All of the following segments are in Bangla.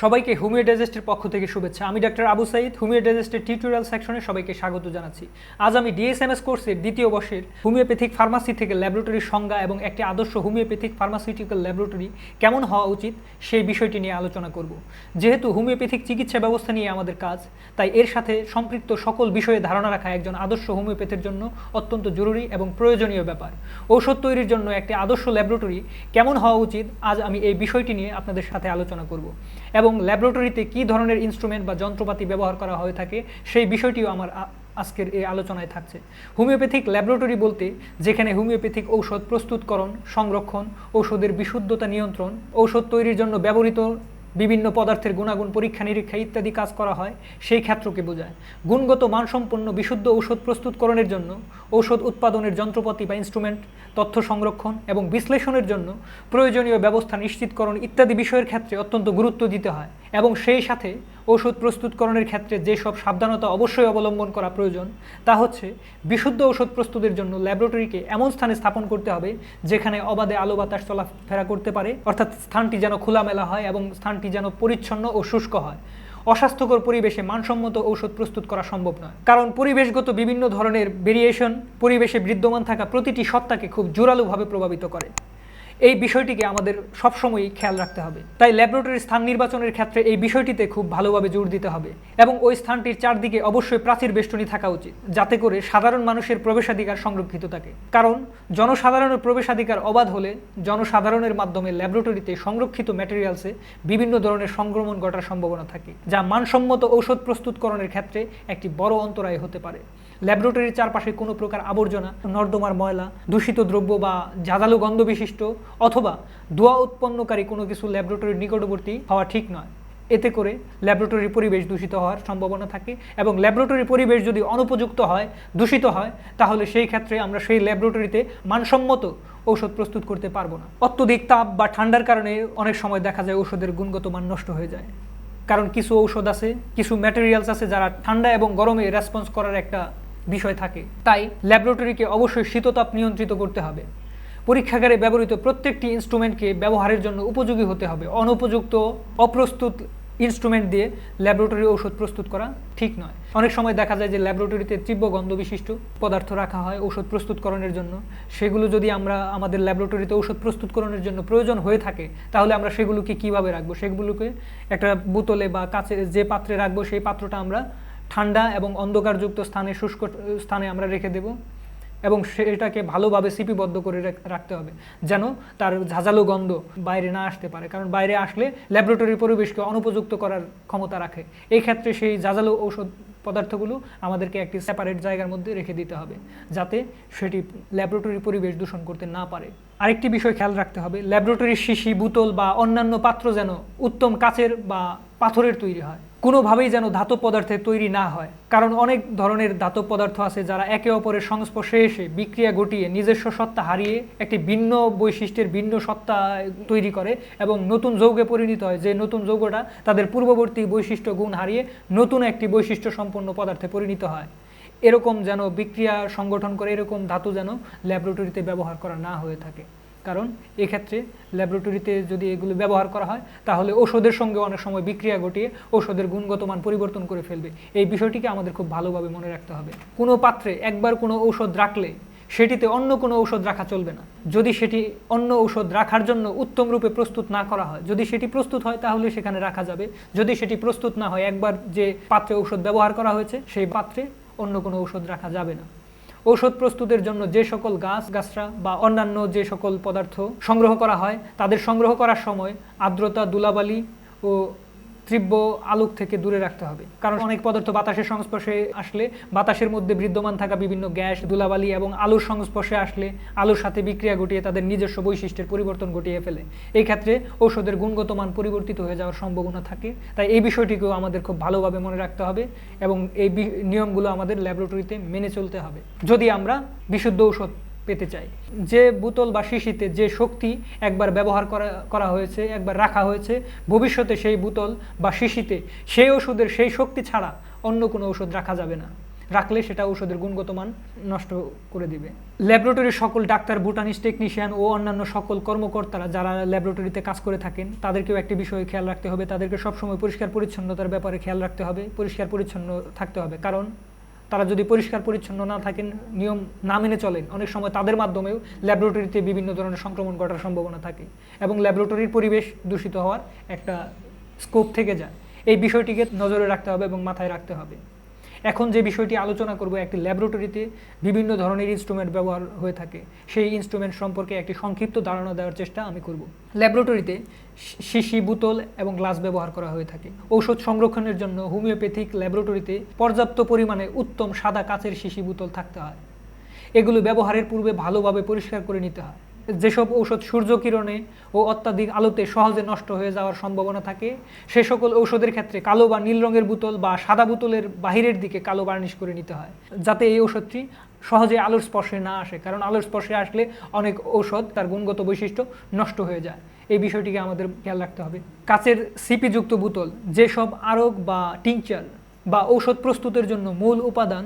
সবাইকে হোমিও ডাইজেস্টের পক্ষ থেকে শুভেচ্ছা। আমি ডাক্তার আবু সাইদ হোমিও ডাইজেস্টের টিউটোরিয়াল সেকশনে সবাইকে স্বাগত জানাচ্ছি। আজ আমি ডিএসএমএস কোর্সের দ্বিতীয় বর্ষের হোমিওপ্যাথিক ফার্মাসি থেকে ল্যাবরেটরির সংজ্ঞা এবং একটি আদর্শ হোমিওপ্যাথিক ফার্মাসিউটিক্যাল ল্যাবরেটরি কেমন হওয়া উচিত সেই বিষয়টি নিয়ে আলোচনা করব। যেহেতু হোমিওপ্যাথিক চিকিৎসা ব্যবস্থা নিয়ে আমাদের কাজ, তাই এর সাথে সম্পৃক্ত সকল বিষয়ে ধারণা রাখা একজন আদর্শ হোমিওপ্যাথের জন্য অত্যন্ত জরুরি এবং প্রয়োজনীয় ব্যাপার। ঔষধ তৈরির জন্য একটি আদর্শ ল্যাবরেটরি কেমন হওয়া উচিত, আজ আমি এই বিষয়টি নিয়ে আপনাদের সাথে আলোচনা করব। এবং ল্যাবরেটরিতে কি ধরনের ইনস্ট্রুমেন্ট বা যন্ত্রপাতি ব্যবহার করা হয়ে থাকে, সেই বিষয়টিও আমার আজকের এই আলোচনায় থাকছে। হোমিওপ্যাথিক ল্যাবরেটরি বলতে, যেখানে হোমিওপ্যাথিক ঔষধ প্রস্তুতকরণ, সংরক্ষণ, ঔষধের বিশুদ্ধতা নিয়ন্ত্রণ, ঔষধ তৈরির জন্য ব্যবহৃত বিভিন্ন পদার্থের গুণাগুণ, পরীক্ষা, নিরীক্ষা ইত্যাদি কাজ করা হয়, সেই ক্ষেত্রকে বোঝায়। গুণগত মানসম্পন্ন বিশুদ্ধ ঔষধ প্রস্তুতকরণের জন্য, ঔষধ উৎপাদনের যন্ত্রপাতি বা ইনস্ট্রুমেন্ট তথ্য সংরক্ষণ এবং বিশ্লেষণের জন্য প্রয়োজনীয় ব্যবস্থা নিশ্চিতকরণ ইত্যাদি বিষয়ের ক্ষেত্রে অত্যন্ত গুরুত্ব দিতে হয়। এবং সেই সাথে ওষুধ প্রস্তুতকরণের ক্ষেত্রে যেসব সাবধানতা অবশ্যই অবলম্বন করা প্রয়োজন, তা হচ্ছে বিশুদ্ধ ওষুধ প্রস্তুতের জন্য ল্যাবরেটরিকে এমন স্থানে স্থাপন করতে হবে যেখানে অবাধে আলো বাতাস চলাফেরা করতে পারে, অর্থাৎ স্থানটি যেন খোলামেলা হয় এবং স্থানটি যেন পরিচ্ছন্ন ও শুষ্ক হয়। অস্বাস্থ্যকর পরিবেশে মানসম্মত ঔষধ প্রস্তুত করা সম্ভব নয়। কারণ পরিবেশগত বিভিন্ন ধরনের ভেরিয়েশন পরিবেশে বিদ্যমান থাকা প্রতিটি সত্তাকে খুব জোরালোভাবে প্রভাবিত করে। এই বিষয়টিকে আমাদের সবসময়ই খেয়াল রাখতে হবে। তাই ল্যাবরেটরির স্থান নির্বাচনের ক্ষেত্রে এই বিষয়টিতে খুব ভালোভাবে জোর দিতে হবে এবং ওই স্থানটির চারদিকে অবশ্যই প্রাচীর বেষ্টনী থাকা উচিত, যাতে করে সাধারণ মানুষের প্রবেশাধিকার সংরক্ষিত থাকে। কারণ জনসাধারণের প্রবেশাধিকার অবাধ হলে জনসাধারণের মাধ্যমে ল্যাবরেটরিতে সংরক্ষিত ম্যাটেরিয়ালসে বিভিন্ন ধরনের সংক্রমণ ঘটার সম্ভাবনা থাকে, যা মানসম্মত ঔষধ প্রস্তুতকরণের ক্ষেত্রে একটি বড় অন্তরায় হতে পারে। ল্যাবরেটরির চারপাশে কোনো প্রকার আবর্জনা, নর্দমার ময়লা, দূষিত দ্রব্য বা জাদালু গন্ধ বিশিষ্ট অথবা ধোঁয়া উৎপন্নকারী কোনো কিছু ল্যাবরেটরির নিকটবর্তী হওয়া ঠিক নয়। এতে করে ল্যাবরেটরি পরিবেশ দূষিত হওয়ার সম্ভাবনা থাকে এবং ল্যাবরেটরি পরিবেশ যদি অনুপযুক্ত হয়, দূষিত হয়, তাহলে সেই ক্ষেত্রে আমরা সেই ল্যাবরেটরিতে মানসম্মত ঔষধ প্রস্তুত করতে পারব না। অত্যধিক তাপ বা ঠান্ডার কারণে অনেক সময় দেখা যায় ঔষধের গুণগত মান নষ্ট হয়ে যায়। কারণ কিছু ঔষধ আছে, কিছু ম্যাটেরিয়ালস আছে যারা ঠান্ডা এবং গরমে রেসপন্স করার একটা বিষয় থাকে। তাই ল্যাবরেটরিকে অবশ্যই শীততাপ নিয়ন্ত্রিত করতে হবে। পরীক্ষাগারে ব্যবহৃত প্রত্যেকটি ইনস্ট্রুমেন্টকে ব্যবহারের জন্য উপযোগী হতে হবে। অনুপযুক্ত, অপ্রস্তুত ইনস্ট্রুমেন্ট দিয়ে ল্যাবরেটরি ঔষধ প্রস্তুত করা ঠিক নয়। অনেক সময় দেখা যায় যে ল্যাবরেটরিতে তীব্র গন্ধ বিশিষ্ট পদার্থ রাখা হয় ঔষধ প্রস্তুতকরণের জন্য। সেগুলো যদি আমরা আমাদের ল্যাবরেটরিতে ঔষধ প্রস্তুতকরণের জন্য প্রয়োজন হয়ে থাকে, তাহলে আমরা সেগুলোকে কীভাবে রাখব? সেগুলোকে একটা বোতলে বা কাছে যে পাত্রে রাখব, সেই পাত্রটা আমরা ঠান্ডা এবং অন্ধকারযুক্ত স্থানে শুষ্ক স্থানে আমরা রেখে দেব এবং সেটাকে ভালোভাবে সিপিবদ্ধ করে রাখতে হবে যেন তার ঝাঁঝালো গন্ধ বাইরে না আসতে পারে। কারণ বাইরে আসলে ল্যাবরেটরি পরিবেশকে অনুপযুক্ত করার ক্ষমতা রাখে। এই ক্ষেত্রে সেই ঝাঁঝালো ঔষধ পদার্থগুলো আমাদেরকে একটি সেপারেট জায়গার মধ্যে রেখে দিতে হবে যাতে সেটি ল্যাবরেটরি পরিবেশ দূষণ করতে না পারে। আরেকটি বিষয় খেয়াল রাখতে হবে, ল্যাবরেটরির শিশি, বোতল বা অন্যান্য পাত্র যেন উত্তম কাচের বা পাথরের তৈরি হয়। কোনোভাবেই যেন ধাতব পদার্থে তৈরি না হয়। কারণ অনেক ধরনের ধাতব পদার্থ আছে যারা একে অপরের সংস্পর্শে এসে বিক্রিয়া ঘটিয়ে নিজস্ব সত্তা হারিয়ে একটি ভিন্ন বৈশিষ্ট্যের ভিন্ন সত্তা তৈরি করে এবং নতুন যৌগে পরিণত হয়। যে নতুন যৌগটা তাদের পূর্ববর্তী বৈশিষ্ট্য গুণ হারিয়ে নতুন একটি বৈশিষ্ট্য সম্পন্ন পদার্থে পরিণত হয়। এরকম যেন বিক্রিয়া সংগঠন করে, এরকম ধাতু যেন ল্যাবরেটরিতে ব্যবহার করা না হয়ে থাকে। কারণ এক্ষেত্রে ল্যাবরেটরিতে যদি এগুলো ব্যবহার করা হয়, তাহলে ওষুধের সঙ্গে অনেক সময় বিক্রিয়া ঘটিয়ে ওষুধের গুণগত মান পরিবর্তন করে ফেলবে। এই বিষয়টিকে আমাদের খুব ভালোভাবে মনে রাখতে হবে। কোনো পাত্রে একবার কোনো ঔষধ রাখলে সেটিতে অন্য কোনো ঔষধ রাখা চলবে না। যদি সেটি অন্য ঔষধ রাখার জন্য উত্তম রূপে প্রস্তুত না করা হয়, যদি সেটি প্রস্তুত হয় তাহলে সেখানে রাখা যাবে। যদি সেটি প্রস্তুত না হয়, একবার যে পাত্রে ঔষধ ব্যবহার করা হয়েছে, সেই পাত্রে অন্য কোনো ঔষধ রাখা যাবে না। ঔষধ প্রস্তুতের জন্য যে সকল গাছ, গাছরা বা অন্যান্য যে সকল পদার্থ সংগ্রহ করা হয়, তাদের সংগ্রহ করার সময় আর্দ্রতা, দুলাবালি ও তীব্র আলোক থেকে দূরে রাখতে হবে। কারণ অনেক পদার্থ বাতাসের সংস্পর্শে আসলে, বাতাসের মধ্যে বিদ্যমান থাকা বিভিন্ন গ্যাস, ধুলাবালি এবং আলোর সংস্পর্শে আসলে আলোর সাথে বিক্রিয়া ঘটিয়ে তাদের নিজস্ব বৈশিষ্ট্যের পরিবর্তন ঘটিয়ে ফেলে। এই ক্ষেত্রে ঔষধের গুণগত মান পরিবর্তিত হয়ে যাওয়ার সম্ভাবনা থাকে। তাই এই বিষয়টিকেও আমাদের খুব ভালোভাবে মনে রাখতে হবে এবং এই নিয়মগুলো আমাদের ল্যাবরেটরিতে মেনে চলতে হবে। যদি আমরা বিশুদ্ধ ঔষধ পেতে চাই। যে বোতল বা শিশিতে যে শক্তি একবার ব্যবহার করা করা হয়েছে, একবার রাখা হয়েছে, ভবিষ্যতে সেই বোতল বা শিশিতে সেই ওষুধের সেই শক্তি ছাড়া অন্য কোনো ওষুধ রাখা যাবে না। রাখলে সেটা ওষুধের গুণগত মান নষ্ট করে দিবে। ল্যাবরেটরির সকল ডাক্তার ভুটানিস্ট টেকনিশিয়ান ও অন্যান্য সকল কর্মকর্তারা যারা ল্যাবরেটরিতে কাজ করে থাকেন, তাদেরকেও একটি বিষয়ে খেয়াল রাখতে হবে। তাদেরকে সবসময় পরিষ্কার পরিচ্ছন্নতার ব্যাপারে খেয়াল রাখতে হবে, পরিষ্কার পরিচ্ছন্ন থাকতে হবে। কারণ তারা যদি পরিষ্কার, পরিচ্ছন্ন না থাকেন, নিয়ম না মেনে চলেন, অনেক সময় তাদের মাধ্যমেও ল্যাবরেটরিতে বিভিন্ন ধরনের সংক্রমণ ঘটার সম্ভাবনা থাকে এবং ল্যাবরেটরির পরিবেশ দূষিত হওয়ার একটা স্কোপ থেকে যায়। এই বিষয়টিকে নজরে রাখতে হবে এবং মাথায় রাখতে হবে। এখন যে বিষয়টি আলোচনা করব, একটি ল্যাবরেটরিতে বিভিন্ন ধরনের ইনস্ট্রুমেন্ট ব্যবহার হয়ে থাকে। সেই ইনস্ট্রুমেন্ট সম্পর্কে একটি সংক্ষিপ্ত ধারণা দেওয়ার চেষ্টা আমি করব। ল্যাবরেটরিতে শিশি, বোতল এবং গ্লাস ব্যবহার করা হয়ে থাকে। ঔষধ সংরক্ষণের জন্য হোমিওপ্যাথিক ল্যাবরেটরিতে পর্যাপ্ত পরিমাণে উত্তম সাদা কাচের শিশি বোতল থাকতে হয়। এগুলো ব্যবহারের পূর্বে ভালোভাবে পরিষ্কার করে নিতে হয়। যেসব ঔষধ সূর্যকিরণে ও অত্যাধিক আলোতে সহজে নষ্ট হয়ে যাওয়ার সম্ভাবনা থাকে, সে সকল ঔষধের ক্ষেত্রে কালো বা নীল রঙের বোতল বা সাদা বোতলের বাহিরের দিকে কালো বার্নিশ করে নিতে হয়, যাতে এই ঔষধটি সহজে আলোর স্পর্শে না আসে। কারণ আলোর স্পর্শে আসলে অনেক ঔষধ তার গুণগত বৈশিষ্ট্য নষ্ট হয়ে যায়। এই বিষয়টিকে আমাদের খেয়াল রাখতে হবে। কাচের সিপিযুক্ত বোতল, যেসব আরক বা টিংচার বা ঔষধ প্রস্তুতের জন্য মূল উপাদান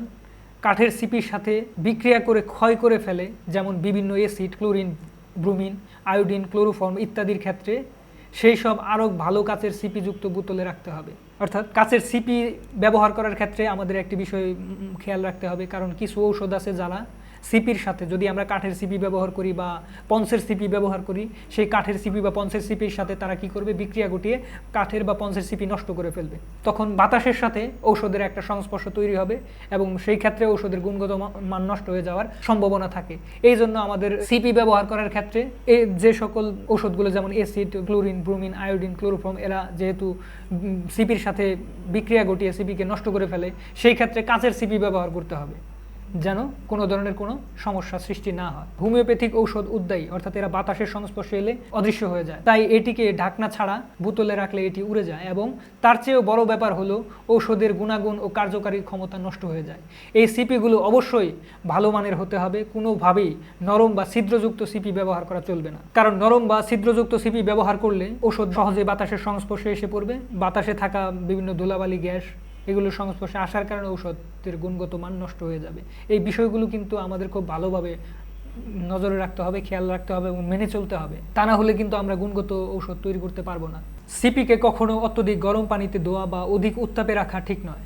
কাঠের সিপির সাথে বিক্রিয়া করে ক্ষয় করে ফেলে, যেমন বিভিন্ন acid chlorine, bromine, iodine, chloroform ইত্যাদির ক্ষেত্রে সেই সব আরও ভালো কাচের সিপিযুক্ত বোতলে রাখতে হবে। অর্থাৎ কাচের সিপি ব্যবহার করার ক্ষেত্রে আমাদের একটি বিষয় খেয়াল রাখতে হবে, কারণ কিছু ঔষধ আছে যারা সিপির সাথে, যদি আমরা কাঠের সিপি ব্যবহার করি বা পঞ্চের সিপি ব্যবহার করি, সেই কাঠের সিপি বা পঞ্চের সিপির সাথে তারা কি করবে? বিক্রিয়া ঘটিয়ে কাঠের বা পঞ্চের সিপি নষ্ট করে ফেলবে। তখন বাতাসের সাথে ঔষধের একটা সংস্পর্শ তৈরি হবে এবং সেই ক্ষেত্রে ঔষধের গুণগত মান নষ্ট হয়ে যাওয়ার সম্ভাবনা থাকে। এই জন্য আমাদের সিপি ব্যবহার করার ক্ষেত্রে যে সকল ঔষধগুলো, যেমন acid chlorine, bromine, iodine, chloroform, এরা যেহেতু সিপির সাথে বিক্রিয়া ঘটিয়ে সিপিকে নষ্ট করে ফেলে, সেই ক্ষেত্রে কাঁচের সিপি ব্যবহার করতে হবে। যেন কোনো ধরনের কোনো সমস্যা সৃষ্টি না হয়। হোমিওপ্যাথিক ঔষধ উদ্যায়ী অর্থাৎ এরা বাতাসের সংস্পর্শে এলে অদৃশ্য হয়ে যায়। তাই এটিকে ঢাকনা ছাড়া বোতলে রাখলে এটি উড়ে যায় এবং তার চেয়েও বড় ব্যাপার হলো ঔষধের গুণাগুণ ও কার্যকারী ক্ষমতা নষ্ট হয়ে যায়। এই সিপিগুলো অবশ্যই ভালো মানের হতে হবে। কোনোভাবেই নরম বা ছিদ্রযুক্ত সিপি ব্যবহার করা চলবে না। কারণ নরম বা ছিদ্রযুক্ত সিপি ব্যবহার করলে ওষুধ সহজে বাতাসের সংস্পর্শে এসে পড়বে। বাতাসে থাকা বিভিন্ন ধুলাবালি, গ্যাস এগুলোর সংস্পর্শে আসার কারণে ঔষধের গুণগত মান নষ্ট হয়ে যাবে। এই বিষয়গুলো কিন্তু আমাদের খুব ভালোভাবে নজরে রাখতে হবে, খেয়াল রাখতে হবে এবং মেনে চলতে হবে। তা না হলে কিন্তু আমরা গুণগত ঔষধ তৈরি করতে পারব না। সিপিকে কখনো অত্যধিক গরম পানিতে ধোয়া বা অধিক উত্তাপে রাখা ঠিক নয়।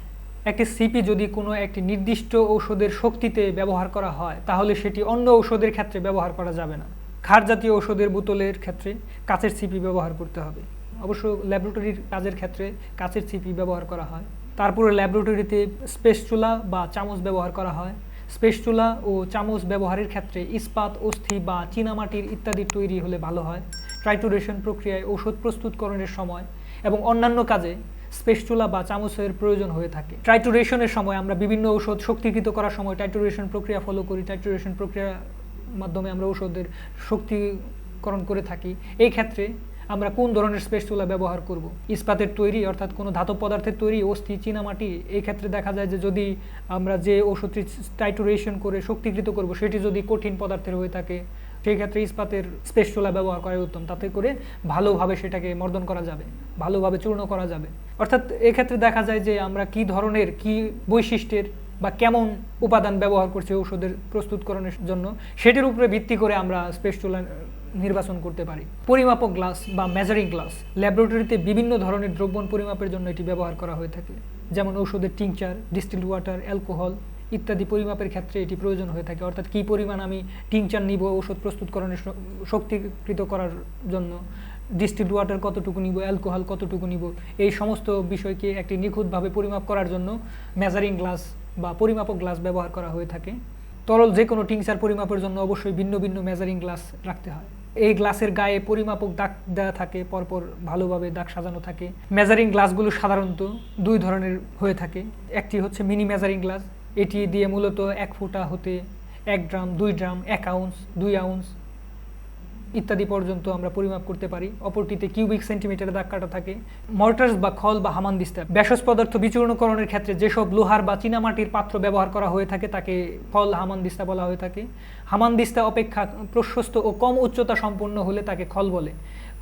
একটি সিপি যদি কোনো একটি নির্দিষ্ট ঔষধের শক্তিতে ব্যবহার করা হয়, তাহলে সেটি অন্য ঔষধের ক্ষেত্রে ব্যবহার করা যাবে না। ক্ষার জাতীয় ঔষধের বোতলের ক্ষেত্রে কাচের সিপি ব্যবহার করতে হবে। অবশ্য ল্যাবরেটরির কাজের ক্ষেত্রে কাচের সিপি ব্যবহার করা হয়। তারপরে ল্যাবরেটরিতে স্পেস চুলা বা চামচ ব্যবহার করা হয়। স্পেস চুলা ও চামচ ব্যবহারের ক্ষেত্রে ইস্পাত, অস্থি বা চীনামাটির ইত্যাদি তৈরি হলে ভালো হয়। ট্রাইটুরেশন প্রক্রিয়ায় ঔষধ প্রস্তুতকরণের সময় এবং অন্যান্য কাজে স্পেস চুলা বা চামচের প্রয়োজন হয়ে থাকে। ট্রাইটুরেশনের সময় আমরা বিভিন্ন ঔষধ শক্তিকৃত করার সময় টাইটুরেশন প্রক্রিয়া ফলো করি। টাইটুরেশন প্রক্রিয়ার মাধ্যমে আমরা ঔষধের শক্তিকরণ করে থাকি। এই ক্ষেত্রে আমরা কোন ধরনের স্পেস চুলা ব্যবহার করব? ইস্পাতের তৈরি, অর্থাৎ কোনো ধাতব পদার্থের তৈরি, অস্থি, চীনামাটি, এই ক্ষেত্রে দেখা যায় যে যদি আমরা যে ওষুধটি টাইটুরেশন করে শক্তিকৃত করব, সেটি যদি কঠিন পদার্থের হয়ে থাকে, সেই ক্ষেত্রে ইস্পাতের স্পেস চুলা ব্যবহার করাই উত্তম। তাতে করে ভালোভাবে সেটাকে মর্দন করা যাবে, ভালোভাবে চূর্ণ করা যাবে। অর্থাৎ এক্ষেত্রে দেখা যায় যে আমরা কি ধরনের, কি বৈশিষ্ট্যের বা কেমন উপাদান ব্যবহার করছি ঔষধের প্রস্তুতকরণের জন্য, সেটির উপরে ভিত্তি করে আমরা স্পেস চুলা নির্বাচন করতে পারি। পরিমাপক গ্লাস বা মেজারিং গ্লাস ল্যাবরেটরিতে বিভিন্ন ধরনের দ্রব্যণ পরিমাপের জন্য এটি ব্যবহার করা হয়ে থাকে। যেমন ঔষধের টিংচার ডিস্টিল ওয়াটার অ্যালকোহল ইত্যাদি পরিমাপের ক্ষেত্রে এটি প্রয়োজন হয়ে থাকে। অর্থাৎ কী পরিমাণ আমি টিংচার নিব ঔষধ প্রস্তুতকরণের শক্তিকৃত করার জন্য? ডিস্টিল ওয়াটার কতটুকু নিব অ্যালকোহল কতটুকু নিব? এই সমস্ত বিষয়কে একটি নিখুঁতভাবে পরিমাপ করার জন্য মেজারিং গ্লাস বা পরিমাপক গ্লাস ব্যবহার করা হয়ে থাকে। তরল যে কোনো টিংচার পরিমাপের জন্য অবশ্যই ভিন্ন ভিন্ন মেজারিং গ্লাস রাখতে হয়। এই গ্লাসের গায়ে পরিমাপক দাগ দেওয়া থাকে, পরপর ভালোভাবে দাগ সাজানো থাকে। মেজারিং গ্লাসগুলো সাধারণত দুই ধরনের হয়ে থাকে। একটি হচ্ছে মিনি মেজারিং গ্লাস, এটি দিয়ে মূলত এক ফুটা হতে এক ড্রাম দুই ড্রাম এক আউন্স, দুই আউন্স ইত্যাদি পর্যন্ত আমরা পরিমাপ করতে পারি। অপরটিতে কিউবিক সেন্টিমিটারে দাগ কাটা থাকে। মর্টার্স বা খল বা হামানদিস্তা ব্যাসজ পদার্থ বিচূর্ণকরণের ক্ষেত্রে যেসব লোহার বা চীনামাটির পাত্র ব্যবহার করা হয়ে থাকে, তাকে খল হামানদিস্তা বলা হয়ে থাকে। হামানদিস্তা অপেক্ষা প্রশস্ত ও কম উচ্চতা সম্পন্ন হলে তাকে খল বলে।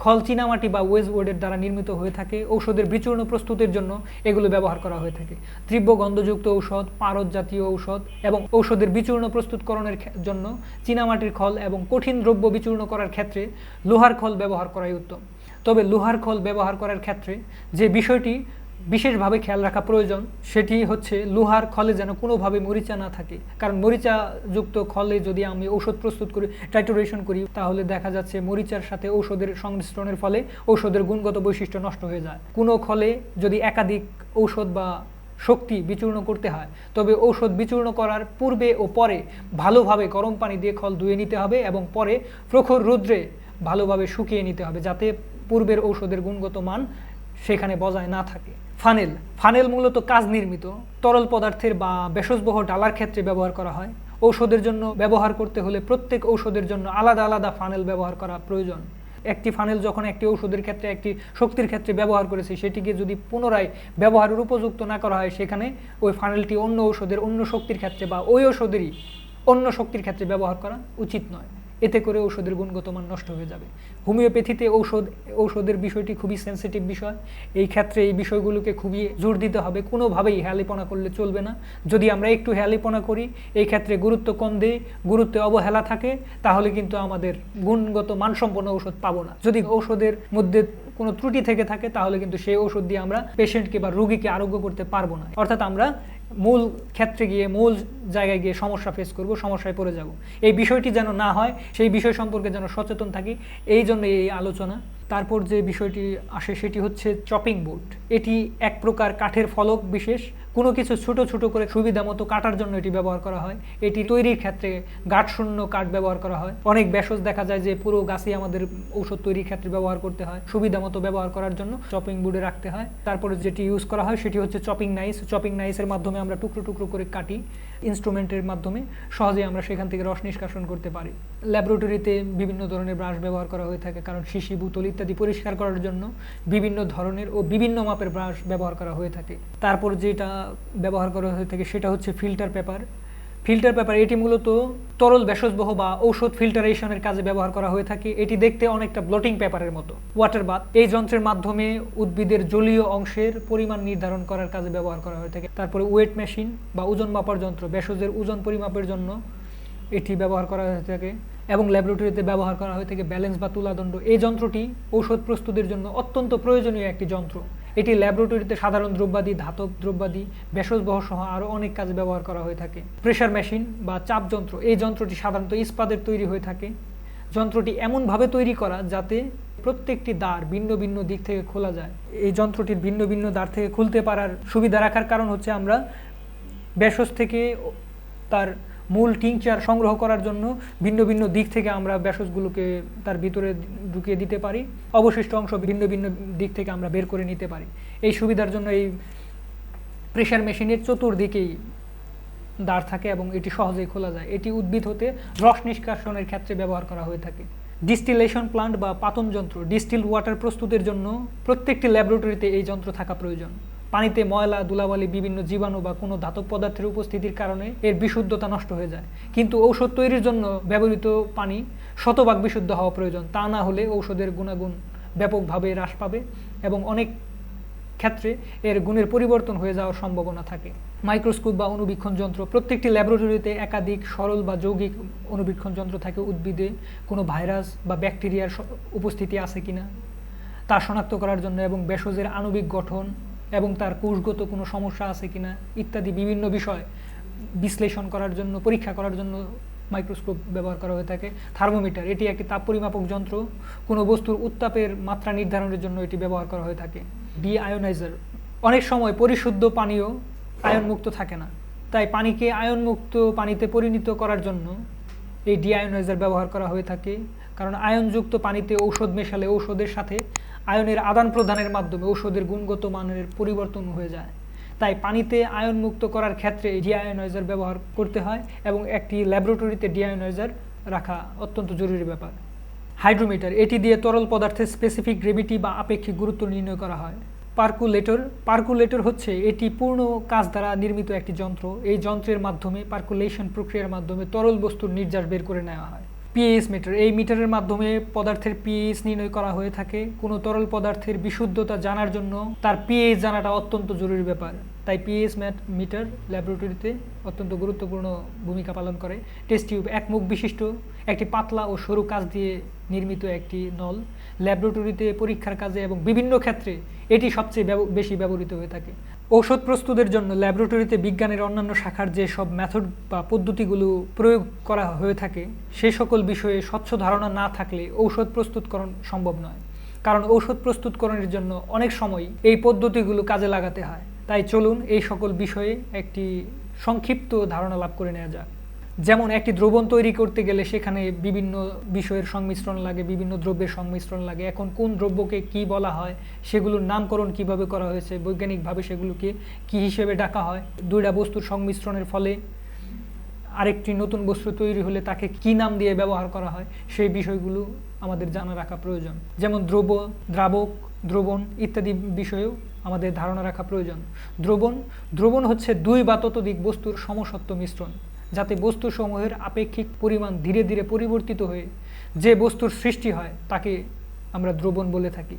খল চীনামাটি বা ওয়েস্ট বোর্ডের দ্বারা নির্মিত হয়ে থাকে। ঔষধের বিচূর্ণ প্রস্তুতির জন্য এগুলো ব্যবহার করা হয়ে থাকে। তীব্র গন্ধযুক্ত ঔষধ, পারদ জাতীয় ঔষধ এবং ঔষধের বিচূর্ণ প্রস্তুতকরণের জন্য চীনামাটির খল এবং কঠিন দ্রব্য বিচূর্ণ করার ক্ষেত্রে লোহার খল ব্যবহার করাই উত্তম। তবে লোহার খল ব্যবহার করার ক্ষেত্রে যে বিষয়টি বিশেষভাবে খেয়াল রাখা প্রয়োজন। সেটি হচ্ছে লোহার খলে যেন কোনোভাবে মরিচা না থাকে। কারণ মরিচাযুক্ত খলে যদি আমি ঔষধ প্রস্তুত করি, টাইটোরেশন করি, তাহলে দেখা যাচ্ছে মরিচার সাথে ঔষধের সংমিশ্রণের ফলে ঔষধের গুণগত বৈশিষ্ট্য নষ্ট হয়ে যায়। কোনো খলে যদি একাধিক ঔষধ বা শক্তি বিচূর্ণ করতে হয়, তবে ঔষধ বিচূর্ণ করার পূর্বে ও পরে ভালোভাবে গরম পানি দিয়ে খল ধুয়ে নিতে হবে এবং পরে প্রখর রৌদ্রে ভালোভাবে শুকিয়ে নিতে হবে, যাতে পূর্বের ঔষধের গুণগত মান সেখানে বজায় না থাকে। ফানেল। ফানেল মূলত কাজ নির্মিত, তরল পদার্থের বা ভেষজবহ ডালার ক্ষেত্রে ব্যবহার করা হয়। ঔষধের জন্য ব্যবহার করতে হলে প্রত্যেক ঔষধের জন্য আলাদা আলাদা ফানেল ব্যবহার করা প্রয়োজন। একটি ফানেল যখন একটি ঔষধের ক্ষেত্রে, একটি শক্তির ক্ষেত্রে ব্যবহার করেছে, সেটিকে যদি পুনরায় ব্যবহারের উপযুক্ত না করা হয়, সেখানে ওই ফানেলটি অন্য ঔষধের অন্য শক্তির ক্ষেত্রে বা ওই ঔষধেরই অন্য শক্তির ক্ষেত্রে ব্যবহার করা উচিত নয়। এতে করে ঔষধের গুণগত মান নষ্ট হয়ে যাবে। হোমিওপ্যাথিতে ঔষধ, ঔষধের বিষয়টি খুবই সেন্সিটিভ বিষয়। এই ক্ষেত্রে এই বিষয়গুলোকে খুবই জোর দিতে হবে। কোনোভাবেই হেয়ালিপনা করলে চলবে না। যদি আমরা একটু হেয়ালিপনা করি, এই ক্ষেত্রে গুরুত্ব কম দিই, গুরুত্বে অবহেলা থাকে, তাহলে কিন্তু আমাদের গুণগত মানসম্পন্ন ঔষধ পাবো না। যদি ঔষধের মধ্যে কোনো ত্রুটি থেকে থাকে, তাহলে কিন্তু সেই ওষুধ দিয়ে আমরা পেশেন্টকে বা রোগীকে আরোগ্য করতে পারব না। অর্থাৎ আমরা মূল ক্ষেত্রে গিয়ে, মূল জায়গায় গিয়ে সমস্যা ফেস করব, সমস্যায় পড়ে যাব। এই বিষয়টি যেন না হয়, সেই বিষয় সম্পর্কে যেন সচেতন থাকি, এই জন্য এই আলোচনা। তারপর যে বিষয়টি আসে, সেটি হচ্ছে চপিং বোর্ড এটি এক প্রকার কাঠের ফলক বিশেষ। কোনো কিছু ছোটো ছোটো করে সুবিধা মতো কাটার জন্য এটি ব্যবহার করা হয়। এটি তৈরির ক্ষেত্রে গাঠশূন্য কাঠ ব্যবহার করা হয়। অনেক ভেষজ দেখা যায় যে পুরো গাছই আমাদের ঔষধ তৈরির ক্ষেত্রে ব্যবহার করতে হয়। সুবিধা মতো ব্যবহার করার জন্য চপিং বোর্ডে রাখতে হয়। তারপরে যেটি ইউজ করা হয় সেটি হচ্ছে চপিং নাইস। চপিং নাইসের মাধ্যমে আমরা টুকরো টুকরো করে কাটি। ইনস্ট্রুমেন্টের মাধ্যমে সহজেই আমরা সেখান থেকে রস নিষ্কাশন করতে পারি। ল্যাবরেটরিতে বিভিন্ন ধরনের ব্রাশ ব্যবহার করা হয়ে থাকে, কারণ শিশি, বোতল ইত্যাদি পরিষ্কার করার জন্য বিভিন্ন ধরনের ও বিভিন্ন মাপের ব্রাশ ব্যবহার করা হয়ে থাকে। তারপর যেটা ব্যবহার করা হয়ে থাকে সেটা হচ্ছে ফিল্টার পেপার ফিল্টার পেপার, এটি মূলত তরল ভেষজবহ বা ঔষধ ফিল্টারেশনের কাজে ব্যবহার করা হয়ে থাকে। এটি দেখতে অনেকটা ব্লটিং পেপারের মতো। ওয়াটার বাথ, এই যন্ত্রের মাধ্যমে উদ্ভিদের জলীয় অংশের পরিমাণ নির্ধারণ করার কাজে ব্যবহার করা হয়ে থাকে। তারপরে ওয়েট মেশিন বা ওজন মাপার যন্ত্র ভেষজের ওজন পরিমাপের জন্য এটি ব্যবহার করা হয়ে থাকে এবং ল্যাবরেটরিতে ব্যবহার করা হয়ে থাকে ব্যালেন্স বা তুলাদণ্ড। এই যন্ত্রটি ঔষধ প্রস্তুতির জন্য অত্যন্ত প্রয়োজনীয় একটি যন্ত্র। এটি ল্যাবরেটরিতে সাধারণ দ্রব্যাদি, ধাতব দ্রব্যাদি ভেষজবহ সহ আরও অনেক কাজে ব্যবহার করা হয়ে থাকে। প্রেশার মেশিন বা চাপ যন্ত্র, এই যন্ত্রটি সাধারণত ইস্পাতের তৈরি হয়ে থাকে। যন্ত্রটি এমনভাবে তৈরি করা যাতে প্রত্যেকটি দ্বার ভিন্ন ভিন্ন দিক থেকে খোলা যায়। এই যন্ত্রটির ভিন্ন ভিন্ন দ্বার থেকে খুলতে পারার সুবিধা রাখার কারণ হচ্ছে আমরা ভেষজ থেকে তার মূল টিংচার সংগ্রহ করার জন্য ভিন্ন ভিন্ন দিক থেকে আমরা ব্যাসজগুলোকে তার ভিতরে ঢুকিয়ে দিতে পারি। অবশিষ্ট অংশ ভিন্ন ভিন্ন দিক থেকে আমরা বের করে নিতে পারি। এই সুবিধার জন্য এই প্রেশার মেশিনের চতুর্দিকেই দাঁড় থাকে এবং এটি সহজেই খোলা যায়। এটি উদ্ভিদ হতে রস নিষ্কাশনের ক্ষেত্রে ব্যবহার করা হয়ে থাকে। ডিস্টিলেশন প্লান্ট বা পাতন যন্ত্র ডিস্টিল ওয়াটার প্রস্তুতের জন্য প্রত্যেকটি ল্যাবরেটরিতে এই যন্ত্র থাকা প্রয়োজন। পানিতে ময়লা, ধুলাবালি, বিভিন্ন জীবাণু বা কোনো ধাতব পদার্থের উপস্থিতির কারণে এর বিশুদ্ধতা নষ্ট হয়ে যায়। কিন্তু ঔষধ তৈরির জন্য ব্যবহৃত পানি শতভাগ বিশুদ্ধ হওয়া প্রয়োজন। তা না হলে ঔষধের গুণাগুণ ব্যাপকভাবে হ্রাস পাবে এবং অনেক ক্ষেত্রে এর গুণের পরিবর্তন হয়ে যাওয়ার সম্ভাবনা থাকে। মাইক্রোস্কোপ বা অনুবীক্ষণ যন্ত্র প্রত্যেকটি ল্যাবরেটরিতে একাধিক সরল বা যৌগিক অনুবীক্ষণ যন্ত্র থাকে। উদ্ভিদে কোনো ভাইরাস বা ব্যাকটেরিয়ার উপস্থিতি আছে কিনা তা শনাক্ত করার জন্য এবং ভেষজের আণবিক গঠন এবং তার কোষগত কোনো সমস্যা আছে কিনা ইত্যাদি বিভিন্ন বিষয় বিশ্লেষণ করার জন্য, পরীক্ষা করার জন্য মাইক্রোস্কোপ ব্যবহার করা হয়ে থাকে। থার্মোমিটার, এটি একটি তাপ পরিমাপক যন্ত্র। কোনো বস্তুর উত্তাপের মাত্রা নির্ধারণের জন্য এটি ব্যবহার করা হয়ে থাকে। ডি আয়োনাইজার অনেক সময় পরিশুদ্ধ পানীয় আয়নমুক্ত থাকে না। তাই পানিকে আয়নমুক্ত পানিতে পরিণত করার জন্য এই ডিআয়োনাইজার ব্যবহার করা হয়ে থাকে। কারণ আয়নযুক্ত পানিতে ঔষধ মেশালে ঔষধের সাথে আয়নের আদান প্রদানের মাধ্যমে ঔষধের গুণগত মানের পরিবর্তন হয়ে যায়। তাই পানিতে আয়ন মুক্ত করার ক্ষেত্রে ডিআয়োনাইজার ব্যবহার করতে হয় এবং একটি ল্যাবরেটরিতে ডিআয়োনাইজার রাখা অত্যন্ত জরুরি ব্যাপার। হাইড্রোমিটার, এটি দিয়ে তরল পদার্থের স্পেসিফিক গ্রেভিটি বা আপেক্ষিক গুরুত্ব নির্ণয় করা হয়। পার্কুলেটর পার্কুলেটর হচ্ছে এটি পূর্ণ কাজ দ্বারা নির্মিত একটি যন্ত্র। এই যন্ত্রের মাধ্যমে পার্কুলেশন প্রক্রিয়ার মাধ্যমে তরল বস্তুর নির্যাস বের করে নেওয়া হয়। পিএইচ মিটার, এই মিটারের মাধ্যমে পদার্থের পিএইচ নির্ণয় করা হয়ে থাকে। কোনো তরল পদার্থের বিশুদ্ধতা জানার জন্য তার পিএইচ জানাটা অত্যন্ত জরুরি ব্যাপার। তাই পিএইচ মিটার ল্যাবরেটরিতে অত্যন্ত গুরুত্বপূর্ণ ভূমিকা পালন করে। টেস্ট টিউব, এক মুখ বিশিষ্ট, একটি পাতলা ও সরু কাজ দিয়ে নির্মিত একটি নল। ল্যাবরেটরিতে পরীক্ষার কাজে এবং বিভিন্ন ক্ষেত্রে এটি সবচেয়ে বেশি ব্যবহৃত হয়ে থাকে। ঔষধ প্রস্তুতের জন্য ল্যাবরেটরিতে বিজ্ঞানের অন্যান্য শাখার যে সব মেথড বা পদ্ধতিগুলো প্রয়োগ করা হয়ে থাকে, সে সকল বিষয়ে স্বচ্ছ ধারণা না থাকলে ঔষধ প্রস্তুতকরণ সম্ভব নয়। কারণ ঔষধ প্রস্তুতকরণের জন্য অনেক সময় এই পদ্ধতিগুলো কাজে লাগাতে হয়। তাই চলুন এই সকল বিষয়ে একটি সংক্ষিপ্ত ধারণা লাভ করে নেওয়া যাক। যেমন একটি দ্রবণ তৈরি করতে গেলে সেখানে বিভিন্ন বিষয়ের সংমিশ্রণ লাগে, বিভিন্ন দ্রব্যের সংমিশ্রণ লাগে। এখন কোন দ্রব্যকে কি বলা হয়, সেগুলোর নামকরণ কীভাবে করা হয়েছে, বৈজ্ঞানিকভাবে সেগুলোকে কি হিসেবে ডাকা হয়, দুইটা বস্তুর সংমিশ্রণের ফলে আরেকটি নতুন বস্তু তৈরি হলে তাকে কি নাম দিয়ে ব্যবহার করা হয়, সেই বিষয়গুলো আমাদের জানা রাখা প্রয়োজন। যেমন দ্রব্য দ্রাবক, দ্রবণ ইত্যাদি বিষয়েও আমাদের ধারণা রাখা প্রয়োজন। দ্রবণ দ্রবণ হচ্ছে দুই বা ততোধিক বস্তুর সমসত্ব মিশ্রণ। যাতে বস্তুসমূহের আপেক্ষিক পরিমাণ ধীরে ধীরে পরিবর্তিত হয়ে যে বস্তুর সৃষ্টি হয়, তাকে আমরা দ্রবণ বলে থাকি।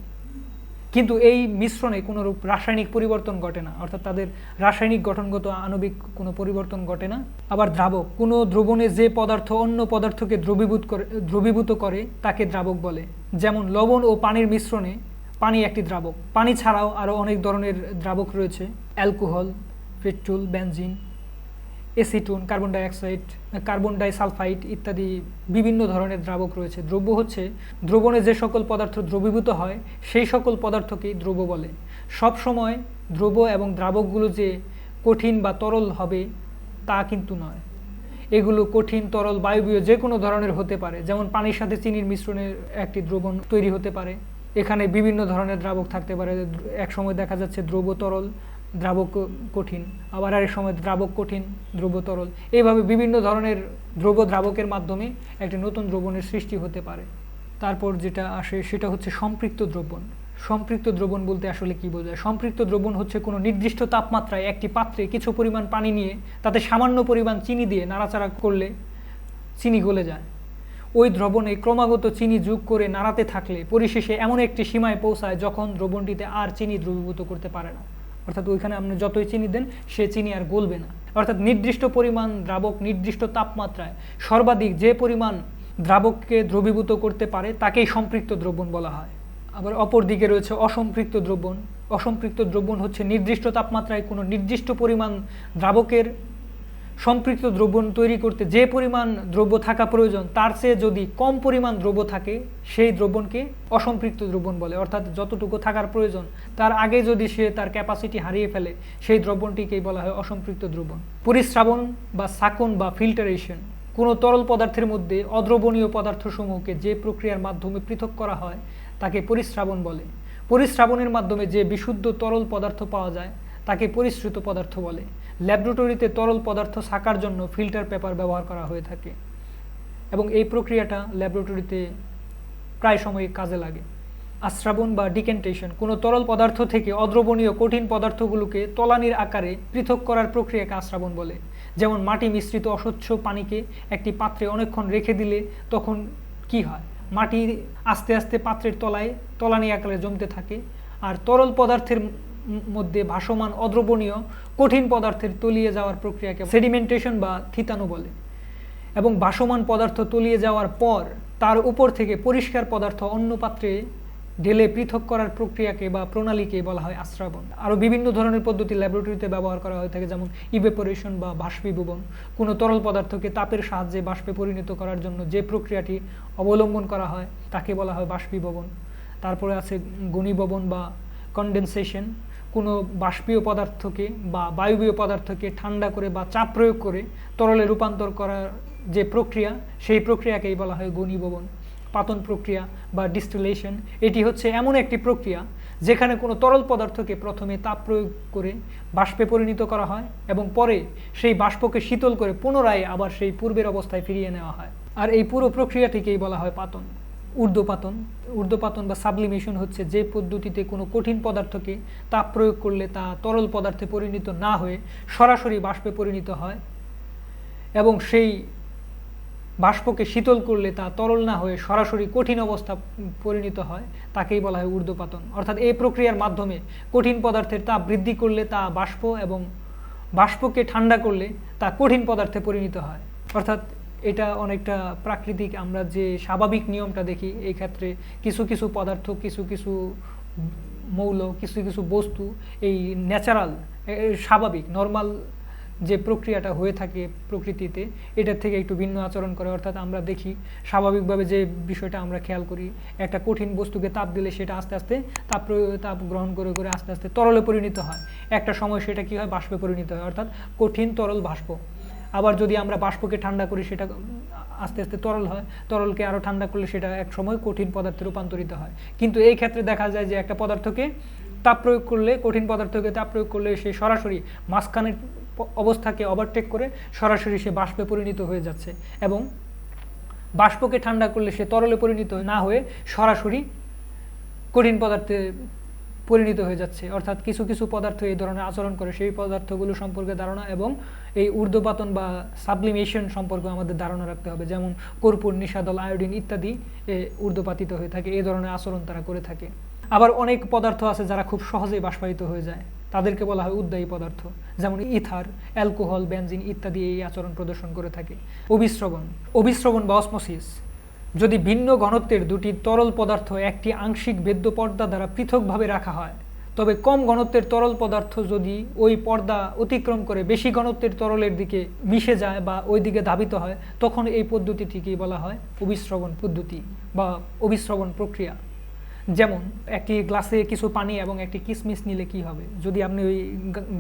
কিন্তু এই মিশ্রণে কোনো রূপ রাসায়নিক পরিবর্তন ঘটে না, অর্থাৎ তাদের রাসায়নিক গঠনগত আণবিক কোনো পরিবর্তন ঘটে না। আবার দ্রাবক, কোনো দ্রবণে যে পদার্থ অন্য পদার্থকে দ্রবীভূত করে দ্রবীভূত করে, তাকে দ্রাবক বলে। যেমন লবণ ও পানির মিশ্রণে পানি একটি দ্রাবক। পানি ছাড়াও আরও অনেক ধরনের দ্রাবক রয়েছে। Alcohol, petrol, benzene acetone carbon dioxide carbon disulphide ইত্যাদি বিভিন্ন ধরনের দ্রাবক রয়েছে। দ্রব্য হচ্ছে দ্রবণে যে সকল পদার্থ দ্রবীভূত হয়, সেই সকল পদার্থকেই দ্রব্য বলে। সব সময় দ্রব্য এবং দ্রাবকগুলো যে কঠিন বা তরল হবে, তা কিন্তু নয়। এগুলো কঠিন, তরল, বায়বীয় যে কোনো ধরনের হতে পারে। যেমন পানির সাথে চিনির মিশ্রণের একটি দ্রবণ তৈরি হতে পারে। এখানে বিভিন্ন ধরনের দ্রাবক থাকতে পারে। এক সময় দেখা যাচ্ছে দ্রব্য তরল দ্রাবক কঠিন, আবার আরেক সময় দ্রাবক কঠিন দ্রব্য তরল এইভাবে বিভিন্ন ধরনের দ্রব্য দ্রাবকের মাধ্যমে একটি নতুন দ্রবণের সৃষ্টি হতে পারে। তারপর যেটা আসে সেটা হচ্ছে সম্পৃক্ত দ্রবণ। সম্পৃক্ত দ্রবণ বলতে আসলে কি বোঝায়? সম্পৃক্ত দ্রবণ হচ্ছে কোনো নির্দিষ্ট তাপমাত্রায় একটি পাত্রে কিছু পরিমাণ পানি নিয়ে তাতে সামান্য পরিমাণ চিনি দিয়ে নাড়াচাড়া করলে চিনি গলে যায়। ওই দ্রবণে ক্রমাগত চিনি যোগ করে নাড়াতে থাকলে পরিশেষে এমন একটি সীমায় পৌঁছায় যখন দ্রবণটিতে আর চিনি দ্রবীভূত করতে পারে না। অর্থাৎ ওইখানে আপনি যতই চিনি দেন, সে চিনি আর গলবে না। অর্থাৎ নির্দিষ্ট পরিমাণ দ্রাবক, নির্দিষ্ট তাপমাত্রায় সর্বাধিক যে পরিমাণ দ্রাবককে দ্রবীভূত করতে পারে, তাকেই সম্পৃক্ত দ্রবণ বলা হয়। আবার অপর দিকে রয়েছে অসম্পৃক্ত দ্রবণ। অসম্পৃক্ত দ্রবণ হচ্ছে নির্দিষ্ট তাপমাত্রায় কোনো নির্দিষ্ট পরিমাণ দ্রাবকের সম্পৃক্ত দ্রব্য তৈরি করতে যে পরিমাণ দ্রব্য থাকা প্রয়োজন, তার চেয়ে যদি কম পরিমাণ দ্রব্য থাকে, সেই দ্রবণকে অসম্পৃক্ত দ্রবণ বলে। অর্থাৎ যতটুকু থাকার প্রয়োজন, তার আগে যদি সে তার ক্যাপাসিটি হারিয়ে ফেলে, সেই দ্রবণটিকেই বলা হয় অসম্পৃক্ত দ্রবণ পরিশ্রাবণ বা সাকন বা ফিল্টারেশন কোনো তরল পদার্থের মধ্যে অদ্রবণীয় পদার্থসমূহকে যে প্রক্রিয়ার মাধ্যমে পৃথক করা হয়, তাকে পরিশ্রাবণ বলে। পরিশ্রাবণের মাধ্যমে যে বিশুদ্ধ তরল পদার্থ পাওয়া যায়, তাকে পরিশ্রুত পদার্থ বলে। ল্যাবরেটরিতে তরল পদার্থ ছাকার জন্য ফিল্টার পেপার ব্যবহার করা হয়ে থাকে এবং এই প্রক্রিয়াটা ল্যাবরেটরিতে প্রায় সময় কাজে লাগে। আশ্রাবণ বা ডিকেন্টেশন কোনো তরল পদার্থ থেকে অদ্রবণীয় কঠিন পদার্থগুলোকে তলানির আকারে পৃথক করার প্রক্রিয়াকে আশ্রাবণ বলে। যেমন মাটি মিশ্রিত অস্বচ্ছ পানিকে একটি পাত্রে অনেকক্ষণ রেখে দিলে তখন কি হয়? মাটি আস্তে আস্তে পাত্রের তলায় তলানি আকারে জমতে থাকে আর তরল পদার্থের মধ্যে ভাসমান, অদ্রবণীয়, কঠিন পদার্থের তলিয়ে যাওয়ার প্রক্রিয়াকে সেডিমেন্টেশন বা থিতানো বলে। এবং ভাসমান পদার্থ তলিয়ে যাওয়ার পর তার উপর থেকে পরিষ্কার পদার্থ অন্য পাত্রে ঢেলে পৃথক করার প্রক্রিয়াকে বা প্রণালীকে বলা হয় আশ্রাবণ আরও বিভিন্ন ধরনের পদ্ধতি ল্যাবরেটরিতে ব্যবহার করা হয়ে থাকে, যেমন ইভেপোরেশন বা বাষ্পীভবন। কোনো তরল পদার্থকে তাপের সাহায্যে বাষ্পে পরিণত করার জন্য যে প্রক্রিয়াটি অবলম্বন করা হয়, তাকে বলা হয় বাষ্পীভবন। তারপরে আছে গণিভবন বা কন্ডেনসেশন কোনো বাষ্পীয় পদার্থকে বা বায়ুবীয় পদার্থকে ঠান্ডা করে বা চাপ প্রয়োগ করে তরলে রূপান্তর করার যে প্রক্রিয়া, সেই প্রক্রিয়াকেই বলা হয় ঘনীভবন, পাতন প্রক্রিয়া বা ডিস্টিলেশন। এটি হচ্ছে এমন একটি প্রক্রিয়া যেখানে কোনো তরল পদার্থকে প্রথমে তাপ প্রয়োগ করে বাষ্পে পরিণত করা হয় এবং পরে সেই বাষ্পকে শীতল করে পুনরায় আবার সেই পূর্বের অবস্থায় ফিরিয়ে নেওয়া হয়। আর এই পুরো প্রক্রিয়াটিকেই বলা হয় পাতন। ঊর্ধ্বপাতন ঊর্ধ্বপাতন বা সাবলিমেশন হচ্ছে যে পদ্ধতিতে কোনো কঠিন পদার্থকে তাপ প্রয়োগ করলে তা তরল পদার্থে পরিণত না হয়ে সরাসরি বাষ্পে পরিণত হয় এবং সেই বাষ্পকে শীতল করলে তা তরল না হয়ে সরাসরি কঠিন অবস্থা পরিণত হয়, তাকেই বলা হয় ঊর্ধ্বপাতন। অর্থাৎ এই প্রক্রিয়ার মাধ্যমে কঠিন পদার্থের তাপ বৃদ্ধি করলে তা বাষ্প এবং বাষ্পকে ঠান্ডা করলে তা কঠিন পদার্থে পরিণত হয়। অর্থাৎ এটা অনেকটা প্রাকৃতিক, আমরা যে স্বাভাবিক নিয়মটা দেখি এই ক্ষেত্রে কিছু কিছু পদার্থ, কিছু কিছু মৌল, কিছু কিছু বস্তু এই ন্যাচারাল স্বাভাবিক নর্মাল যে প্রক্রিয়াটা হয়ে থাকে প্রকৃতিতে, এটার থেকে একটু ভিন্ন আচরণ করে। অর্থাৎ আমরা দেখি স্বাভাবিকভাবে যে বিষয়টা আমরা খেয়াল করি, একটা কঠিন বস্তুকে তাপ দিলে সেটা আস্তে আস্তে তাপ তাপ গ্রহণ করে করে আস্তে আস্তে তরলে পরিণত হয়। একটা সময় সেটা কি হয়? বাষ্পে পরিণত হয়। অর্থাৎ কঠিন তরল বাষ্প। আবার যদি আমরা বাষ্পকে ঠান্ডা করি, সেটা আস্তে আস্তে তরল হয়। তরলকে আরও ঠান্ডা করলে সেটা এক সময় কঠিন পদার্থে রূপান্তরিত হয়। কিন্তু এই ক্ষেত্রে দেখা যায় যে একটা পদার্থকে তাপ প্রয়োগ করলে, কঠিন পদার্থকে তাপ প্রয়োগ করলে সে সরাসরি মাঝখানের অবস্থাকে ওভারটেক করে সরাসরি সে বাষ্পে পরিণত হয়ে যাচ্ছে এবং বাষ্পকে ঠান্ডা করলে সে তরলে পরিণত না হয়ে সরাসরি কঠিন পদার্থে পরিণত হয়ে যাচ্ছে। অর্থাৎ কিছু কিছু পদার্থ এই ধরনের আচরণ করে। সেই পদার্থগুলো সম্পর্কে ধারণা এবং এই ঊর্ধ্বপাতন বা সাবলিমেশন সম্পর্কে আমাদের ধারণা রাখতে হবে। যেমন কর্পূর, নিষাদল, আয়োডিন ইত্যাদি ঊর্ধ্বপাতিত হয়ে থাকে। এই ধরনের আচরণ তারা করে থাকে। আবার অনেক পদার্থ আছে যারা খুব সহজেই বাষ্পায়িত হয়ে যায়। তাদেরকে বলা হয় উদ্দায়ী পদার্থ। যেমন ইথার, অ্যালকোহল, বেনজিন ইত্যাদি এই আচরণ প্রদর্শন করে থাকে। অভিস্রবণ। অভিস্রবণ বা অসমোসিস। যদি ভিন্ন ঘনত্বের দুটি তরল পদার্থ একটি আংশিক বেদ্য পর্দা দ্বারা পৃথকভাবে রাখা হয়, তবে কম ঘনত্বের তরল পদার্থ যদি ওই পর্দা অতিক্রম করে বেশি ঘনত্বের তরলের দিকে মিশে যায় বা ওই দিকে ধাবিত হয়, তখন এই পদ্ধতিটিকেই বলা হয় অভিস্রবণ পদ্ধতি বা অভিস্রবণ প্রক্রিয়া। যেমন, একটি গ্লাসে কিছু পানি এবং একটি কিসমিস নিলে কি হবে? যদি আপনি ওই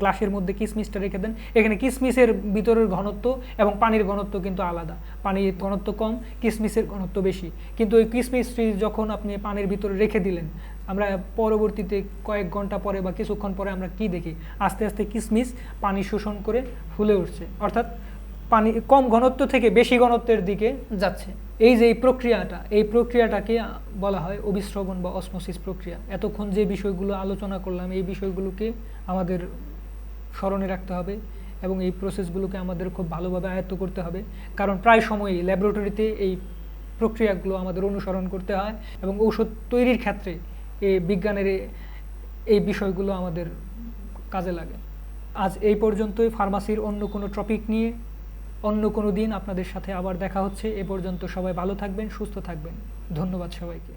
গ্লাসের মধ্যে কিসমিসটা রেখে দেন, এখানে কিসমিসের ভিতরের ঘনত্ব এবং পানির ঘনত্ব কিন্তু আলাদা। পানির ঘনত্ব কম, কিসমিসের ঘনত্ব বেশি। কিন্তু ওই কিসমিসটি যখন আপনি পানির ভিতরে রেখে দিলেন, আমরা পরবর্তীতে কয়েক ঘণ্টা পরে বা কিছুক্ষণ পরে আমরা কি দেখি? আস্তে আস্তে কিসমিস পানি শোষণ করে ফুলে উঠছে। অর্থাৎ পানি, কম ঘনত্ব থেকে বেশি ঘনত্বের দিকে যাচ্ছে। এই যে এই প্রক্রিয়াটা, এই প্রক্রিয়াটাকে বলা হয় অভিস্রবণ বা অসমোসিস প্রক্রিয়া। এতক্ষণ যে বিষয়গুলো আলোচনা করলাম, এই বিষয়গুলোকে আমাদের স্মরণে রাখতে হবে এবং এই প্রসেসগুলোকে আমাদের খুব ভালোভাবে আয়ত্ত করতে হবে। কারণ প্রায় সময়ই ল্যাবরেটরিতে এই প্রক্রিয়াগুলো আমাদের অনুসরণ করতে হয় এবং ঔষধ তৈরির ক্ষেত্রে এই বিজ্ঞানের এই বিষয়গুলো আমাদের কাজে লাগে। আজ এই পর্যন্তই। ফার্মাসির অন্য কোনো টপিক নিয়ে অন্য কোনো দিন আপনাদের সাথে আবার দেখা হচ্ছে। এ পর্যন্ত সবাই ভালো থাকবেন, সুস্থ থাকবেন। ধন্যবাদ সবাইকে।